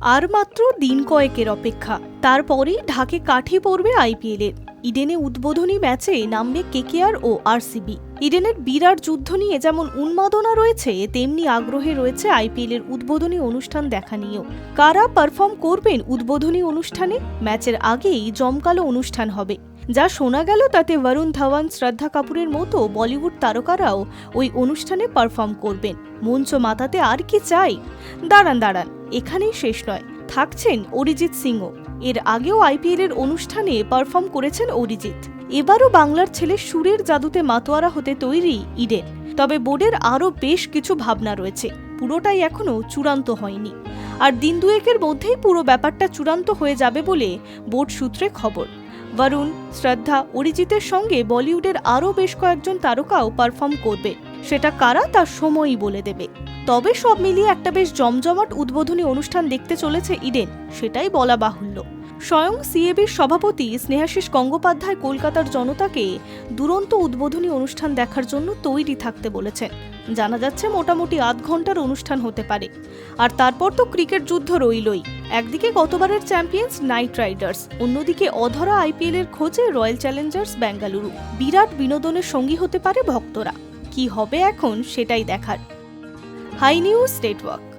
আর মাত্র দিন কয়েকের অপেক্ষা। তারপরেই ঢাকে কাঠি পড়বে আইপিএলের। ইডেনে উদ্বোধনী ম্যাচে নামবে কেকেআর ও আরসিবি। ইডেনের বিরাট যুদ্ধ নিয়ে যেমন উন্মাদনা রয়েছে, তেমনি আগ্রহে রয়েছে আইপিএলের উদ্বোধনী অনুষ্ঠান দেখা নিয়েও। কারা পারফর্ম করবেন উদ্বোধনী অনুষ্ঠানে? ম্যাচের আগেই জমকালো অনুষ্ঠান হবে। যা শোনা গেল তাতে বরুণ ধাওয়ান শ্রদ্ধা কাপুরের মতো বলিউড তারকারাও ওই অনুষ্ঠানে পারফর্ম করবেন। মঞ্চ মাতাতে আর কি চাই? দাঁড়ান দাঁড়ান, এখানেই শেষ নয়। থাকছেন অরিজিৎ সিংও। এর আগেও আইপিএল এর অনুষ্ঠানে পারফর্ম করেছেন অরিজিৎ। এবারও বাংলার ছেলে সুরের জাদুতে মাতোয়ারা হতে তৈরি ইডেন। তবে বোর্ডের আরও বেশ কিছু ভাবনা রয়েছে। পুরোটাই এখনও চূড়ান্ত হয়নি। আর দিন দুয়েকের মধ্যেই পুরো ব্যাপারটা চূড়ান্ত হয়ে যাবে বলে বোর্ড সূত্রে খবর। বরুণ, শ্রদ্ধা, অরিজিতের সঙ্গে বলিউডের আরও বেশ কয়েকজন তারকাও পারফর্ম করবে। সেটা কারা তার সময়ই বলে দেবে। তবে সব মিলিয়ে একটা বেশ জমজমাট উদ্বোধনী অনুষ্ঠান দেখতে চলেছে ইডেন, সেটাই বলা বাহুল্য। স্বয়ং সিএবির সভাপতি স্নেহাশিস গঙ্গোপাধ্যায় কলকাতার জনতাকে দুরন্ত উদ্বোধনী অনুষ্ঠান দেখার জন্য তৈরি থাকতে বলেছেন। জানা যাচ্ছে মোটামুটি আধ ঘণ্টার অনুষ্ঠান হতে পারে। আর তারপর তো ক্রিকেট যুদ্ধ রইলই। একদিকে গতবারের চ্যাম্পিয়ন্স নাইট রাইডার্স, অন্যদিকে অধরা আইপিএল এর খোঁজে রয়্যাল চ্যালেঞ্জার্স বেঙ্গালুরু। বিরাট বিনোদনের সঙ্গী হতে পারে ভক্তরা। কি হবে এখন সেটাই দেখার। Hi news network.